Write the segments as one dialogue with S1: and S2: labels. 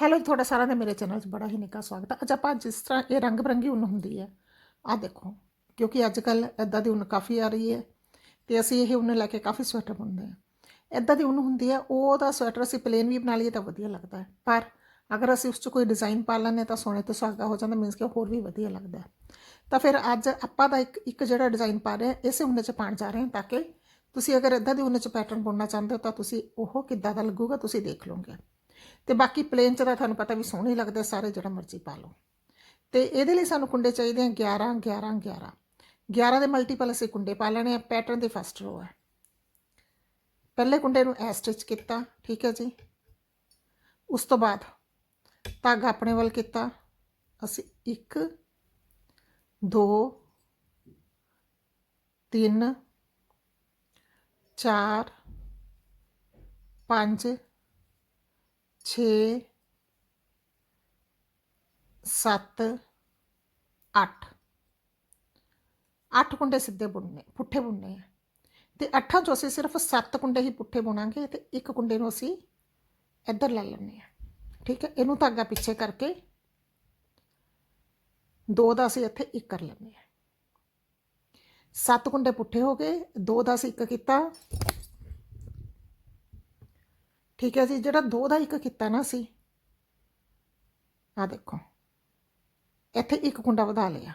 S1: Hello ਜੀ, ਤੁਹਾਡਾ ਸਾਰਿਆਂ ਦਾ ਮੇਰੇ ਚੈਨਲ 'ਚ ਬੜਾ ਹੀ ਨਿੱਘਾ ਸਵਾਗਤ ਹੈ। ਅੱਜ ਆਪਾਂ ਜਿਸ ਤਰ੍ਹਾਂ ਇਹ ਰੰਗ ਬਰੰਗੀ ਉੱਨ ਹੁੰਦੀ ਹੈ, ਆਹ ਦੇਖੋ, ਕਿਉਂਕਿ ਅੱਜ ਕੱਲ ਇਦਾਂ ਦੀ ਉੱਨ ਕਾਫੀ ਆ ਰਹੀ ਹੈ ਤੇ ਅਸੀਂ ਇਹ ਉੱਨ ਲੈ ਕੇ ਕਾਫੀ ਸਵੈਟਰ ਬੁਣਦੇ ਹਾਂ। ਇਦਾਂ ਦੀ ਉੱਨ ਹੁੰਦੀ ਹੈ, ਉਹਦਾ ਸਵੈਟਰ ਅਸੀਂ ਪਲੇਨ ਵੀ ਬਣਾ ਲਈਏ ਤਾਂ ਵਧੀਆ ਲੱਗਦਾ ਹੈ। ਪਰ ਅਗਰ ਅਸੀਂ ਉਸ 'ਚ ਕੋਈ ਡਿਜ਼ਾਈਨ ਪਾ ਲੈਂਦੇ ਤਾਂ ਸੋਹਣੇ ਤੋਂ ਸੁਹਾਗਾ ਹੋ ਜਾਂਦਾ ਮੀਨਸ ਕਿ ਹੋਰ ਵੀ ਵਧੀਆ ਲੱਗਦਾ ਤਾਂ ਫਿਰ ਅੱਜ ਆਪਾਂ ਦਾ ਇੱਕ ਇੱਕ ਜਿਹੜਾ ਡਿਜ਼ਾਈਨ ਪਾ ਰਹੇ ਹਾਂ, ਇਸੇ ਉੱਨ 'ਚ ਪਾਣ ਜਾ ਰਹੇ ਹਾਂ ਤਾਂ ਕਿ ਤੁਸੀਂ ਅਗਰ ਇਦਾਂ ਦੀ ਉੱਨ 'ਚ ਪੈਟਰਨ ਬੁਣਨਾ ਚਾਹੁੰਦੇ ਹੋ ਤਾਂ ਤੁਸੀਂ ਉਹ ਕਿੱਦਾਂ ਦਾ ਲੱਗੂਗਾ ਤੁਸੀਂ ਦੇਖ ਲਓਗੇ। ਤੇ ਬਾਕੀ ਪਲੇਨ 'ਚ ਤਾਂ ਤੁਹਾਨੂੰ ਪਤਾ ਵੀ ਸੋਹਣੇ ਲੱਗਦੇ ਸਾਰੇ ਜਿਹੜਾ ਮਰਜ਼ੀ ਪਾ ਲਓ। ਤੇ ਇਹਦੇ ਲਈ ਸਾਨੂੰ ਕੁੰਡੇ ਚਾਹੀਦੇ ਆ 11 11 11 11 ਦੇ ਮਲਟੀਪਲ ਅਸੀਂ ਕੁੰਡੇ ਪਾ ਲੈਣੇ ਆ ਪੈਟਰਨ ਦੇ ਫਸਟ ਰੋ ਹੈ ਪਹਿਲੇ ਕੁੰਡੇ ਨੂੰ ਐ ਸਟਿਚ ਕੀਤਾ, ਠੀਕ ਹੈ ਜੀ। ਉਸ ਤੋਂ ਬਾਅਦ ਧਾਗਾ ਆਪਣੇ ਵੱਲ ਕੀਤਾ। ਅਸੀਂ 1 2 3 4 5 ਛੇ, ਸੱਤ, ਅੱਠ। ਅੱਠ ਕੁੰਡੇ ਸਿੱਧੇ ਬੁਣਨੇ, ਪੁੱਠੇ ਬੁਣਨੇ ਆ। ਤੇ ਅੱਠਾਂ ਚੋਂ ਅਸੀਂ ਸਿਰਫ ਸੱਤ ਕੁੰਡੇ ਹੀ ਪੁੱਠੇ ਬੁਣਾਂਗੇ ਤੇ ਇੱਕ ਕੁੰਡੇ ਨੂੰ ਅਸੀਂ ਇੱਧਰ ਲੈ ਲੈਣੇ ਆ। ਠੀਕ ਹੈ, ਇਹਨੂੰ ਧਾਗਾ ਪਿੱਛੇ ਕਰਕੇ ਦੋ ਦਾ ਅਸੀਂ ਇੱਥੇ ਇੱਕ ਕਰ ਲੈਣੇ ਆ। ਸੱਤ ਕੁੰਡੇ ਪੁੱਠੇ ਹੋ ਗਏ, ਦੋ ਦਾ ਅਸੀਂ ਇੱਕ ਕੀਤਾ ਠੀਕ ਹੈ ਜੀ, ਜਿਹੜਾ ਦੋ ਦਾ ਇੱਕ ਕੀਤਾ ਨਾ ਸੀ ਆ ਦੇਖੋ, ਇੱਥੇ ਇੱਕ ਕੁੰਡਾ ਵਧਾ ਲਿਆ।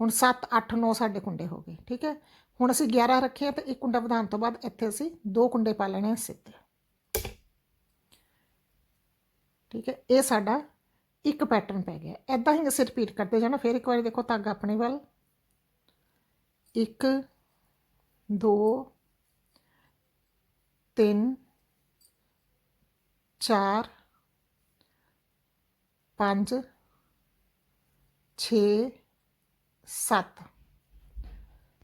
S1: ਹੁਣ 7 8 9 ਸਾਡੇ ਕੁੰਡੇ ਹੋ ਗਏ, ਠੀਕ ਹੈ? ਹੁਣ ਅਸੀਂ 11 ਰੱਖੇ ਆ ਤੇ ਇੱਕ ਕੁੰਡਾ ਵਧਾਉਣ ਤੋਂ ਬਾਅਦ ਇੱਥੇ ਅਸੀਂ ਦੋ ਕੁੰਡੇ ਪਾ ਲੈਣੇ ਆ ਸਿੱਧੇ। ਠੀਕ ਹੈ, ਇਹ ਸਾਡਾ ਇੱਕ ਪੈਟਰਨ ਪੈ ਗਿਆ। ਐਦਾਂ ਹੀ ਅਸੀਂ ਰਿਪੀਟ ਕਰਦੇ ਜਾਣਾ, ਫਿਰ ਇੱਕ ਵਾਰੀ ਦੇਖੋ ਧਾਗਾ ਆਪਣੇ ਵੱਲ। 1 2 3 ਚਾਰ, ਪੰਜ, ਛੇ, ਸੱਤ।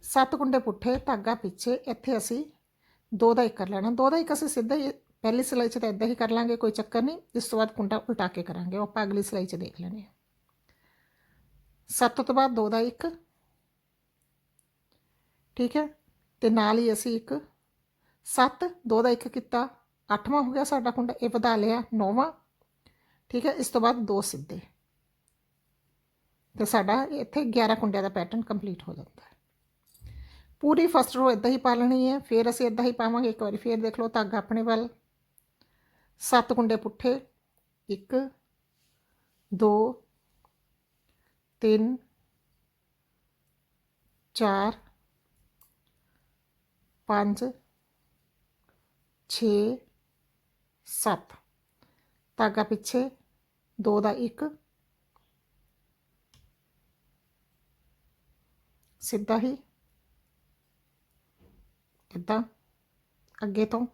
S1: ਸੱਤ ਕੁੰਡੇ ਪੁੱਠੇ, ਧਾਗਾ ਪਿੱਛੇ, ਇੱਥੇ ਅਸੀਂ ਦੋ ਦਾ ਇੱਕ ਕਰ ਲੈਣਾ। ਦੋ ਦਾ ਇੱਕ ਅਸੀਂ ਸਿੱਧਾ ਹੀ, ਪਹਿਲੀ ਸਿਲਾਈ 'ਚ ਤਾਂ ਇਦਾਂ ਹੀ ਕਰ ਲਾਂਗੇ, ਕੋਈ ਚੱਕਰ ਨਹੀਂ। ਇਸ ਤੋਂ ਬਾਅਦ ਕੁੰਡਾ ਉਲਟਾ ਕੇ ਕਰਾਂਗੇ। ਉਹ ਆਪਾਂ ਅਗਲੀ ਸਿਲਾਈ 'ਚ ਦੇਖ ਲੈਣੇ ਆ। ਸੱਤ ਤੋਂ ਬਾਅਦ ਦੋ ਦਾ ਇੱਕ। ਠੀਕ ਹੈ? ਤੇ ਨਾਲ ਹੀ ਅਸੀਂ ਇੱਕ, ਸੱਤ, ਦੋ ਦਾ ਇੱਕ ਕੀਤਾ। ਅੱਠਵਾਂ ਹੋ ਗਿਆ ਸਾਡਾ ਕੁੰਡਾ ਇਹ ਵਧਾ ਲਿਆ, ਨੌਵਾਂ। ਠੀਕ ਹੈ, ਇਸ ਤੋਂ ਬਾਅਦ ਦੋ ਸਿੱਧੇ। ਤੇ ਸਾਡਾ ਇੱਥੇ 11 ਕੁੰਡਿਆਂ ਦਾ ਪੈਟਰਨ ਕੰਪਲੀਟ ਹੋ ਜਾਂਦਾ ਹੈ। ਪੂਰੀ ਫਸਟ ਰੋ ਇਦਾਂ ਹੀ ਪਾ ਲੈਣੀ ਹੈ, ਫਿਰ ਅਸੀਂ ਇਦਾਂ ਹੀ ਪਾਵਾਂਗੇ, ਇੱਕ ਵਾਰੀ ਫਿਰ ਦੇਖ ਲਓ, ਧਾਗਾ ਆਪਣੇ ਵੱਲ। ਸੱਤ ਕੁੰਡੇ ਪੁੱਠੇ 1 2 3 4 5 6 7 ਧਾਗਾ ਪਿੱਛੇ 2 ਦਾ 1 ਸਿੱਧਾ ਹੀ। ਇਦਾਂ ਅੱਗੇ ਤੋਂ।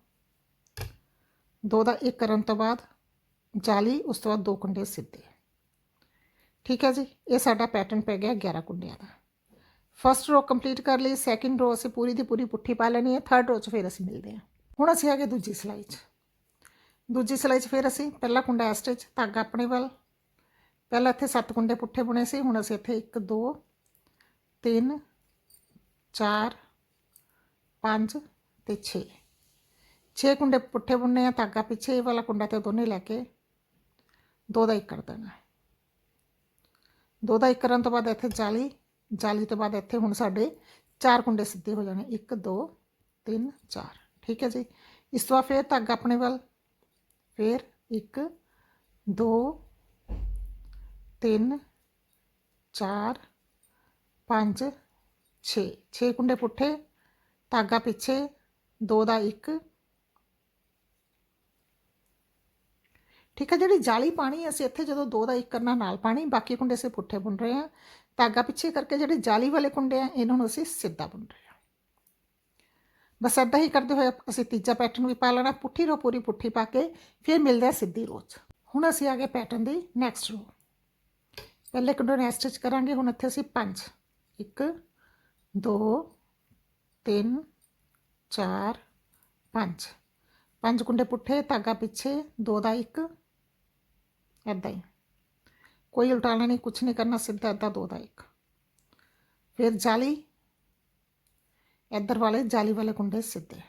S1: 2 ਦਾ 1 ਕਰਨ ਤੋਂ ਬਾਅਦ ਜਾਲੀ, ਉਸ ਤੋਂ ਬਾਅਦ ਦੋ ਕੁੰਡੇ ਸਿੱਧੇ। ਠੀਕ ਹੈ ਜੀ, ਇਹ ਸਾਡਾ ਪੈਟਰਨ ਪੈ ਗਿਆ 11 ਕੁੰਡਿਆਂ ਦਾ। ਫਸਟ ਰੋ ਕੰਪਲੀਟ ਕਰ ਲਈ ਸੈਕਿੰਡ ਰੋ ਅਸੀਂ ਪੂਰੀ ਦੀ ਪੂਰੀ ਪੁੱਠੀ ਪਾ ਲੈਣੀ ਹੈ ਥਰਡ ਰੋ 'ਚ ਫਿਰ ਅਸੀਂ ਮਿਲਦੇ ਹਾਂ। ਹੁਣ ਅਸੀਂ ਆ ਗਏ ਦੂਜੀ ਸਿਲਾਈ 'ਚ। ਦੂਜੀ ਸਿਲਾਈ 'ਚ ਫਿਰ ਅਸੀਂ ਪਹਿਲਾ ਕੁੰਡਾ ਐ ਸਟਿਚ ਧਾਗਾ ਆਪਣੇ ਵੱਲ। ਪਹਿਲਾਂ ਇੱਥੇ ਸੱਤ ਕੁੰਡੇ ਪੁੱਠੇ ਬੁਣੇ ਸੀ, ਹੁਣ ਅਸੀਂ ਇੱਥੇ 1 2 3 4 5 ਤੇ 6 6 ਕੁੰਡੇ ਪੁੱਠੇ ਬੁਣਨੇ ਆ, ਧਾਗਾ ਪਿੱਛੇ ਇਹ ਵਾਲਾ ਕੁੰਡਾ ਤੇ ਦੋਨੇ ਲੈ ਕੇ ਦੋ ਦਾ ਇੱਕ ਕਰ ਦੇਣਾ। ਦੋ ਦਾ ਇੱਕ ਕਰਨ ਤੋਂ ਬਾਅਦ ਇੱਥੇ ਜਾਲੀ ਜਾਲੀ ਤੋਂ ਬਾਅਦ ਇੱਥੇ ਹੁਣ ਸਾਡੇ ਚਾਰ ਕੁੰਡੇ ਸਿੱਧੇ ਹੋ ਜਾਣੇ। 1 2 3 4 ਠੀਕ ਹੈ ਜੀ? ਇਸ ਤੋਂ ਬਾਅਦ ਫਿਰ ਧਾਗਾ ਆਪਣੇ ਵੱਲ। ਫਿਰ 1 2 3 4 5 6 6 ਕੁੰਡੇ ਪੁੱਠੇ, ਧਾਗਾ ਪਿੱਛੇ 2 ਦਾ 1 ਠੀਕ ਹੈ, ਜਿਹੜੀ ਜਾਲੀ ਪਾਣੀ ਅਸੀਂ ਇੱਥੇ ਜਦੋਂ 2 ਦਾ 1 ਕਰਨਾ ਨਾਲ ਪਾਣੀ, ਬਾਕੀ ਕੁੰਡੇ ਅਸੀਂ ਪੁੱਠੇ ਬੁਣ ਰਹੇ ਹਾਂ। ਧਾਗਾ ਪਿੱਛੇ ਕਰਕੇ ਜਿਹੜੇ ਜਾਲੀ ਵਾਲੇ ਕੁੰਡੇ ਆ, ਇਹਨਾਂ ਨੂੰ ਅਸੀਂ ਸਿੱਧਾ ਬੁਣ ਰਹੇ ਹਾਂ। ਬਸ ਏਦਾਂ ਹੀ ਕਰਦੇ ਹੋਏ ਅਸੀਂ ਤੀਜਾ ਪੈਟਰਨ ਵੀ ਪਾ ਲੈਣਾ, ਪੁੱਠੀ ਰੋ ਪੂਰੀ ਪੁੱਠੀ ਪਾ ਕੇ ਫਿਰ ਮਿਲਦਾ ਸਿੱਧੀ ਰੋ 'ਚ। ਹੁਣ ਅਸੀਂ ਆ ਗਏ ਪੈਟਰਨ ਦੀ ਨੈਕਸਟ ਰੋ ਪਹਿਲੇ ਕੁੰਡੇ ਨੂੰ ਸਟਿਚ ਕਰਾਂਗੇ, ਹੁਣ ਇੱਥੇ ਅਸੀਂ 5 1 2 3 4 5 ਪੰਜ ਕੁੰਡੇ ਪੁੱਠੇ, ਧਾਗਾ ਪਿੱਛੇ, ਦੋ ਦਾ ਇੱਕ ਐਦਾਂ ਹੀ। ਕੋਈ ਉਲਟਾਣਾ ਨਹੀਂ ਕੁਝ ਨਹੀਂ ਕਰਨਾ, ਸਿੱਧਾ ਐਦਾਂ ਦੋ ਦਾ ਇੱਕ। ਫਿਰ ਜਾਲੀ ਇੱਧਰ ਵਾਲੇ ਜਾਲੀ ਵਾਲੇ ਕੁੰਡੇ ਸਿੱਧੇ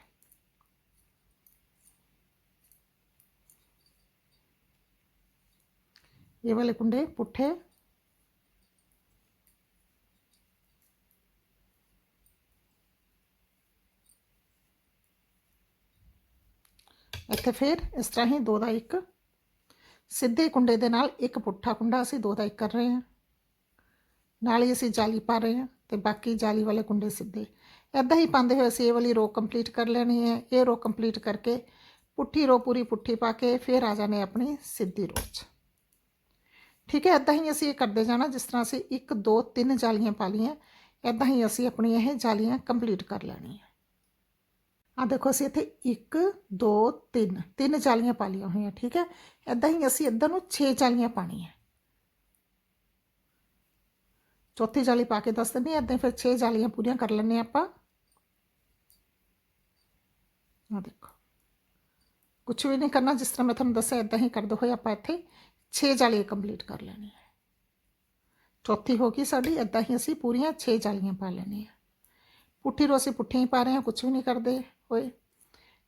S1: ਇਹ ਵਾਲੇ ਕੁੰਡੇ ਪੁੱਠੇ ਇੱਥੇ ਫਿਰ ਇਸ ਤਰ੍ਹਾਂ ਹੀ ਦੋ ਦਾ ਇੱਕ ਸਿੱਧੇ ਕੁੰਡੇ ਦੇ ਨਾਲ ਇੱਕ ਪੁੱਠਾ ਕੁੰਡਾ ਅਸੀਂ ਦੋ ਦਾ ਇੱਕ ਕਰ ਰਹੇ ਹਾਂ ਨਾਲ ਹੀ ਅਸੀਂ ਜਾਲੀ ਪਾ ਰਹੇ ਹਾਂ ਤੇ ਬਾਕੀ ਜਾਲੀ ਵਾਲੇ ਕੁੰਡੇ ਸਿੱਧੇ ਐਦਾਂ ਹੀ ਪਾਉਂਦੇ ਹੋਏ ਅਸੀਂ ਇਹ ਵਾਲੀ ਰੋ ਕੰਪਲੀਟ ਕਰ ਲੈਣੀ ਹੈ। ਇਹ ਰੋ ਕੰਪਲੀਟ ਕਰਕੇ ਪੁੱਠੀ ਰੋ ਪੂਰੀ ਪੁੱਠੀ ਪਾ ਕੇ ਫਿਰ ਆ ਜਾਣੇ ਆਪਣੀ ਸਿੱਧੀ ਰੋ 'ਚ। ਠੀਕ ਹੈ ਐਦਾਂ ਹੀ ਅਸੀਂ ਇਹ ਕਰਦੇ ਜਾਣਾ, ਜਿਸ ਤਰ੍ਹਾਂ ਅਸੀਂ 1 2 3 ਜਾਲੀਆਂ ਪਾ ਲਈਆਂ ਐਦਾਂ ਹੀ ਅਸੀਂ ਆਪਣੀ ਇਹ ਜਾਲੀਆਂ ਕੰਪਲੀਟ ਕਰ ਲੈਣੀ ਹੈ ਆ ਦੇਖੋ, ਅਸੀਂ ਇੱਥੇ 1 2 3 ਤਿੰਨ ਜਾਲੀਆਂ ਪਾ ਲਈਆਂ ਹੋਈਆਂ, ਠੀਕ ਹੈ? ਐਦਾਂ ਹੀ ਅਸੀਂ ਇੱਧਰ ਨੂੰ 6 ਜਾਲੀਆਂ ਪਾਣੀਆਂ ਚੌਥੀ ਜਾਲੀ ਪਾ ਕੇ ਦੱਸ ਦਿੰਦੀ ਐਦਾਂ ਫਿਰ 6 ਜਾਲੀਆਂ ਪੂਰੀਆਂ ਕਰ ਲੈਣੇ ਆਪਾਂ। ਆ ਦੇਖੋ। ਕੁਝ ਵੀ ਨਹੀਂ ਕਰਨਾ, ਜਿਸ ਤਰ੍ਹਾਂ ਮੈਂ ਤੁਹਾਨੂੰ ਦੱਸਿਆ ਐਦਾਂ ਹੀ ਕਰਦੇ ਹੋਏ ਆਪਾਂ ਇੱਥੇ 6 ਜਾਲੀਆਂ ਕੰਪਲੀਟ ਕਰ ਲੈਣੀ ਹੈ ਚੌਥੀ ਹੋ ਗਈ ਸਾਡੀ ਐਦਾਂ ਹੀ ਅਸੀਂ ਪੂਰੀਆਂ 6 ਜਾਲੀਆਂ ਪਾ ਲੈਣੀਆਂ। ਪੁੱਠੀ ਰੋ ਅਸੀਂ ਪੁੱਠੀਆਂ ਹੀ ਪਾ ਰਹੇ ਹਾਂ ਕੁਝ ਵੀ ਨਹੀਂ ਕਰਦੇ ਹੋਏ।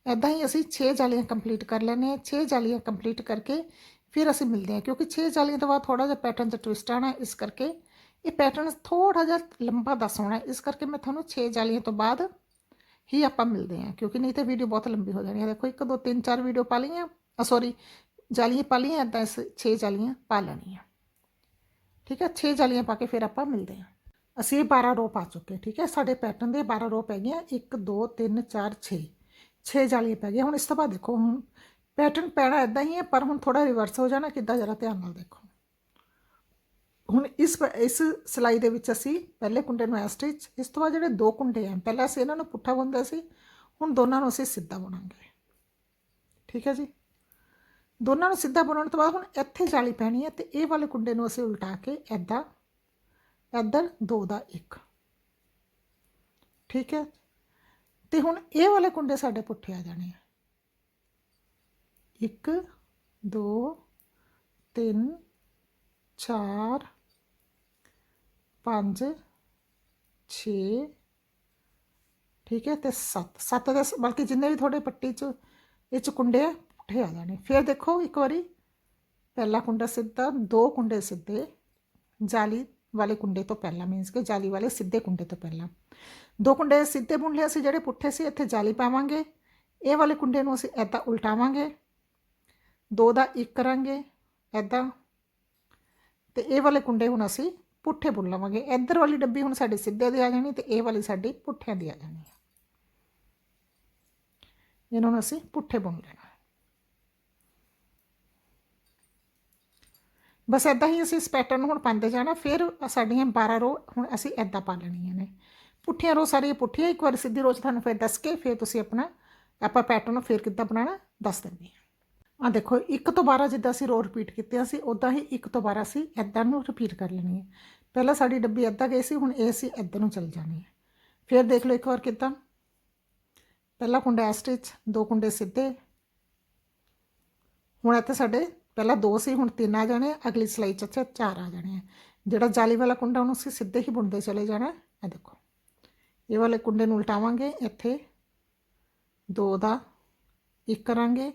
S1: ਐਦਾਂ ਹੀ ਅਸੀਂ 6 ਜਾਲੀਆਂ ਕੰਪਲੀਟ ਕਰ ਲੈਣੇ ਆ 6 ਜਾਲੀਆਂ ਕੰਪਲੀਟ ਕਰਕੇ ਫਿਰ ਅਸੀਂ ਮਿਲਦੇ ਹਾਂ, ਕਿਉਂਕਿ 6 ਜਾਲੀਆਂ ਤੋਂ ਬਾਅਦ ਥੋੜਾ ਜਿਹਾ ਪੈਟਰਨ 'ਚ ਟਵਿਸਟ ਆਣਾ ਇਸ ਕਰਕੇ ਇਹ ਪੈਟਰਨ ਥੋੜਾ ਜਿਹਾ ਲੰਬਾ ਦੱਸ ਹੋਣਾ ਇਸ ਕਰਕੇ ਮੈਂ ਤੁਹਾਨੂੰ 6 ਜਾਲੀਆਂ ਤੋਂ ਬਾਅਦ ਹੀ ਆਪਾਂ ਮਿਲਦੇ ਹਾਂ, ਕਿਉਂਕਿ ਨਹੀਂ ਤਾਂ ਵੀਡੀਓ ਬਹੁਤ ਲੰਬੀ ਹੋ ਜਾਣੀ ਹੈ। ਦੇਖੋ 1 2 3 4 ਵੀਡੀਓ ਪਾ ਲਈਆਂ। ਸੌਰੀ ਜਾਲੀਆਂ ਪਾ ਲਈਆਂ ਐਦਾਂ 6 ਜਾਲੀਆਂ ਪਾ ਲੈਣੀਆਂ। ਠੀਕ ਹੈ 6 ਜਾਲੀਆਂ ਪਾ ਕੇ ਫਿਰ ਆਪਾਂ ਮਿਲਦੇ ਹਾਂ। ਅਸੀਂ ਇਹ 12 ਰੋ ਪਾ ਚੁੱਕੇ ਠੀਕ ਹੈ। ਸਾਡੇ ਪੈਟਰਨ ਦੇ 12 ਰੋ ਪੈ ਗਈਆਂ 1 2 3 4 6 6 ਜਾਲੀਆਂ ਪੈ ਗਈਆਂ। ਹੁਣ ਇਸ ਤੋਂ ਬਾਅਦ ਦੇਖੋ, ਹੁਣ ਪੈਟਰਨ ਪੈਣਾ ਇਦਾਂ ਹੀ ਹੈ, ਪਰ ਹੁਣ ਥੋੜਾ ਰਿਵਰਸ ਹੋ ਜਾਣਾ, ਕਿੱਦਾਂ ਜਰਾ ਧਿਆਨ ਨਾਲ ਦੇਖੋ। ਹੁਣ ਇਸ ਇਸ ਸਿਲਾਈ ਦੇ ਵਿੱਚ ਅਸੀਂ ਪਹਿਲੇ ਕੁੰਡੇ ਨੂੰ ਐ ਸਟਿਚ ਇਸ ਤੋਂ ਬਾਅਦ ਜਿਹੜੇ ਦੋ ਕੁੰਡੇ ਆ, ਪਹਿਲਾਂ ਅਸੀਂ ਇਹਨਾਂ ਨੂੰ ਪੁੱਠਾ ਬੁਣਦੇ ਸੀ, ਹੁਣ ਦੋਨਾਂ ਨੂੰ ਅਸੀਂ ਸਿੱਧਾ ਬੁਣਾਂਗੇ। ਠੀਕ ਹੈ ਜੀ? ਦੋਨਾਂ ਨੂੰ ਸਿੱਧਾ ਬੁਣਨ ਤੋਂ ਬਾਅਦ ਹੁਣ ਇੱਥੇ ਜਾਲੀ ਪੈਣੀ ਹੈ ਤੇ ਇਹ ਵਾਲੇ ਕੁੰਡੇ ਨੂੰ ਅਸੀਂ ਉਲਟਾ ਕੇ ਐਦਾਂ ਇੱਧਰ ਦੋ ਦਾ ਇੱਕ। ਠੀਕ ਹੈ? ਤੇ ਹੁਣ ਇਹ ਵਾਲੇ ਕੁੰਡੇ ਸਾਡੇ ਪੁੱਠੇ ਆ ਜਾਣੇ ਆ। 1 2 3 4 5 6 ਠੀਕ ਹੈ, ਤੇ 7 7 ਦੇ ਬਲਕਿ ਜਿੰਨੇ ਵੀ ਤੁਹਾਡੇ ਪੱਟੀ 'ਚ, ਇਹ 'ਚ ਕੁੰਡੇ ਆ ਪੁੱਠੇ ਆ ਜਾਣੇ। ਫਿਰ ਦੇਖੋ ਇੱਕ ਵਾਰੀ। ਪਹਿਲਾ ਕੁੰਡਾ ਸਿੱਧਾ, ਦੋ ਕੁੰਡੇ ਸਿੱਧੇ। ਜਾਲੀ ਵਾਲੇ ਕੁੰਡੇ ਤੋਂ ਪਹਿਲਾਂ ਮੀਨਸ ਕਿ ਜਾਲੀ ਵਾਲੇ ਸਿੱਧੇ ਕੁੰਡੇ ਤੋਂ ਪਹਿਲਾਂ। ਦੋ ਕੁੰਡੇ ਸਿੱਧੇ ਬੁਣ ਲਏ ਅਸੀਂ, ਜਿਹੜੇ ਪੁੱਠੇ ਸੀ, ਇੱਥੇ ਜਾਲੀ ਪਾਵਾਂਗੇ। ਇਹ ਵਾਲੇ ਕੁੰਡੇ ਨੂੰ ਅਸੀਂ ਐਦਾਂ ਉਲਟਾਵਾਂਗੇ। ਦੋ ਦਾ ਇੱਕ ਕਰਾਂਗੇ ਐਦਾਂ ਤੇ ਇਹ ਵਾਲੇ ਕੁੰਡੇ ਹੁਣ ਅਸੀਂ ਪੁੱਠੇ ਬੁਣ ਲਵਾਂਗੇ। ਇੱਧਰ ਵਾਲੀ ਡੱਬੀ ਹੁਣ ਸਾਡੀ ਸਿੱਧੇ ਦੀ ਆ ਜਾਣੀ ਤੇ ਇਹ ਵਾਲੀ ਸਾਡੀ ਪੁੱਠਿਆਂ ਦੀ ਆ ਜਾਣੀ ਹੈ ਇਹਨਾਂ ਨੂੰ ਅਸੀਂ ਪੁੱਠੇ ਬੁਣ ਲੈਣਾ ਬਸ ਐਦਾਂ ਹੀ ਅਸੀਂ ਇਸ ਪੈਟਰਨ ਨੂੰ ਹੁਣ ਪਾਉਂਦੇ ਜਾਣਾ, ਫਿਰ ਸਾਡੀਆਂ 12 ਰੋ ਹੁਣ ਅਸੀਂ ਐਦਾਂ ਪਾ ਲੈਣੀਆਂ ਨੇ। ਪੁੱਠੀਆਂ ਰੋ ਸਾਰੀਆਂ ਪੁੱਠੀਆਂ, ਇੱਕ ਵਾਰ ਸਿੱਧੀ ਰੋਜ਼ ਤੁਹਾਨੂੰ ਫਿਰ ਦੱਸ ਕੇ ਫਿਰ ਤੁਸੀਂ ਆਪਣਾ, ਆਪਾਂ ਪੈਟਰਨ ਨੂੰ ਫਿਰ ਕਿੱਦਾਂ ਬਣਾਉਣਾ, ਦੱਸ ਦਿੰਦੇ ਹਾਂ। ਆ ਦੇਖੋ, ਇੱਕ ਤੋਂ 12 ਜਿੱਦਾਂ ਅਸੀਂ ਰੋ ਰਿਪੀਟ ਕੀਤੀਆਂ ਸੀ ਉਦਾਂ ਹੀ ਇੱਕ ਤੋਂ 12 ਅਸੀਂ ਐਦਾਂ ਨੂੰ ਰਿਪੀਟ ਕਰ ਲੈਣੀ ਹੈ। ਪਹਿਲਾਂ ਸਾਡੀ ਡੱਬੀ ਐਦਾਂ ਗਈ ਸੀ, ਹੁਣ ਇਹ ਅਸੀਂ ਐਦਾਂ ਨੂੰ ਚੱਲ ਜਾਣੀ ਹੈ। ਫਿਰ ਦੇਖ ਲਓ ਇੱਕ ਵਾਰ ਕਿੱਦਾਂ। ਪਹਿਲਾ ਕੁੰਡਾ ਐ ਸਟਿਚ ਦੋ ਕੁੰਡੇ ਸਿੱਧੇ। ਹੁਣ ਇੱਥੇ ਸਾਡੇ ਪਹਿਲਾਂ ਦੋ ਸੀ, ਹੁਣ ਤਿੰਨ ਆ ਜਾਣੇ, ਅਗਲੀ ਸਲਾਈ 'ਚ ਇੱਥੇ ਚਾਰ ਆ ਜਾਣੇ ਆ ਜਿਹੜਾ ਜਾਲੀ ਵਾਲਾ ਕੁੰਡਾ, ਉਹਨੂੰ ਅਸੀਂ ਸਿੱਧੇ ਹੀ ਬੁਣਦੇ ਚਲੇ ਜਾਣਾ ਇਹ ਦੇਖੋ। ਇਹ ਵਾਲੇ ਕੁੰਡੇ ਨੂੰ ਉਲਟਾਵਾਂਗੇ, ਇੱਥੇ। ਦੋ ਦਾ, ਇੱਕ ਕਰਾਂਗੇ।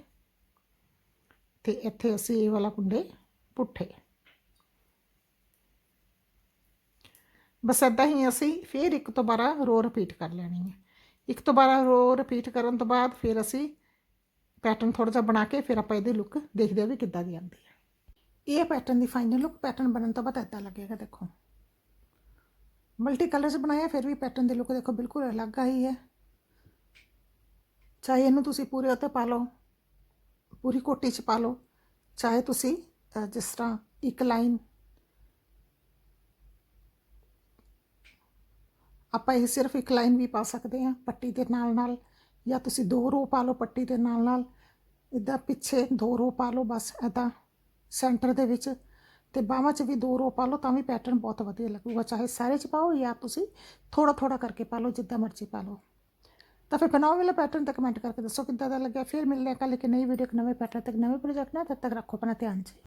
S1: ਤੇ ਇੱਥੇ ਅਸੀਂ ਇਹ ਵਾਲਾ ਕੁੰਡੇ ਪੁੱਠੇ। ਬਸ ਇਦਾਂ ਹੀ ਅਸੀਂ ਫਿਰ ਇੱਕ ਤੋਂ 12 ਰੋ ਰਿਪੀਟ ਕਰ ਲੈਣੀ ਹੈ। ਇੱਕ ਤੋਂ 12 ਰੋ ਰਿਪੀਟ ਕਰਨ ਤੋਂ ਬਾਅਦ ਫਿਰ ਅਸੀਂ ਪੈਟਰਨ ਥੋੜਾ ਜਿਹਾ ਬਣਾ ਕੇ ਫਿਰ ਆਪਾਂ ਇਹਦੀ ਲੁੱਕ ਦੇਖਦੇ ਹਾਂ ਵੀ ਕਿੱਦਾਂ ਦੀ ਆਉਂਦੀ ਹੈ। ਇਹ ਪੈਟਰਨ ਦੀ ਫਾਈਨਲ ਲੁੱਕ ਪੈਟਰਨ ਬਣਨ ਤੋਂ ਬਾਅਦ ਇਦਾਂ ਲੱਗੇਗਾ, ਦੇਖੋ। ਮਲਟੀ ਕਲਰਸ ਬਣਾਇਆ, ਫਿਰ ਵੀ ਪੈਟਰਨ ਦੀ ਲੁੱਕ ਦੇਖੋ, ਬਿਲਕੁਲ ਅਲੱਗ ਆਈ ਹੈ। ਚਾਹੇ ਇਹਨੂੰ ਤੁਸੀਂ ਪੂਰੇ ਉੱਤੇ ਪਾ ਲਓ ਪੂਰੀ ਕੋਟੀ 'ਚ ਪਾ ਲਓ। ਚਾਹੇ ਤੁਸੀਂ ਜਿਸ ਤਰ੍ਹਾਂ ਇੱਕ ਲਾਈਨ ਆਪਾਂ ਇਹ ਸਿਰਫ ਇੱਕ ਲਾਈਨ ਵੀ ਪਾ ਸਕਦੇ ਹਾਂ, ਪੱਟੀ ਦੇ ਨਾਲ ਨਾਲ, ਜਾਂ ਤੁਸੀਂ ਦੋ ਰੋ ਪਾ ਲਓ ਪੱਟੀ ਦੇ ਨਾਲ ਨਾਲ। ਇਦਾਂ ਪਿੱਛੇ ਦੋ ਰੋ ਪਾ ਲਓ, ਬਸ ਇਦਾਂ ਸੈਂਟਰ ਦੇ ਵਿੱਚ। ਤੇ ਬਾਹਾਂ 'ਚ ਵੀ ਦੋ ਰੋ ਪਾ ਲਓ ਤਾਂ ਵੀ ਪੈਟਰਨ ਬਹੁਤ ਵਧੀਆ ਲੱਗੂਗਾ। ਚਾਹੇ ਸਾਰੇ 'ਚ ਪਾਓ ਜਾਂ ਤੁਸੀਂ ਥੋੜਾ ਥੋੜਾ ਕਰਕੇ ਪਾ ਲਓ, ਜਿੱਦਾਂ ਮਰਜ਼ੀ ਪਾ ਲਓ। ਤਾਂ ਫਿਰ ਬਣਾਓ ਵਾਲਾ ਪੈਟਰਨ ਤੇ ਕਮੈਂਟ ਕਰਕੇ ਦੱਸੋ ਕਿੱਦਾਂ ਦਾ ਲੱਗਿਆ? ਫਿਰ ਮਿਲਦੇ ਹਾਂ ਕੱਲ੍ਹ ਇੱਕ ਨਈ ਵੀਡੀਓ ਇੱਕ ਨਵੇਂ ਪੈਟਰਨ ਤੱਕ, ਨਵੇਂ ਪ੍ਰੋਜੈਕਟ ਨਾਲ ਤਦ ਤੱਕ ਰੱਖੋ ਆਪਣਾ ਧਿਆਨ ਜੀ।